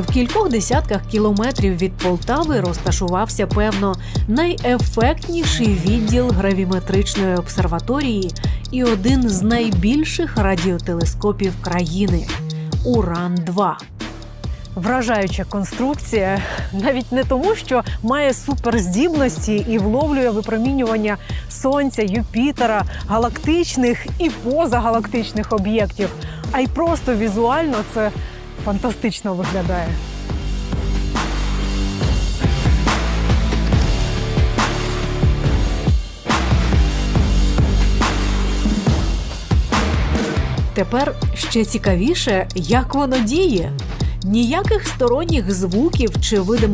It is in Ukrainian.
В кількох десятках кілометрів від Полтави розташувався певно найефектніший відділ гравіметричної обсерваторії і один з найбільших радіотелескопів країни Уран 2 Вражаюча конструкція навіть не тому, що має суперздібності і вловлює випромінювання сонця, Юпітера, галактичних і позагалактичних об'єктів, а й просто візуально це фантастично виглядає. Тепер ще цікавіше, як воно діє. Ніяких сторонніх звуків чи видимих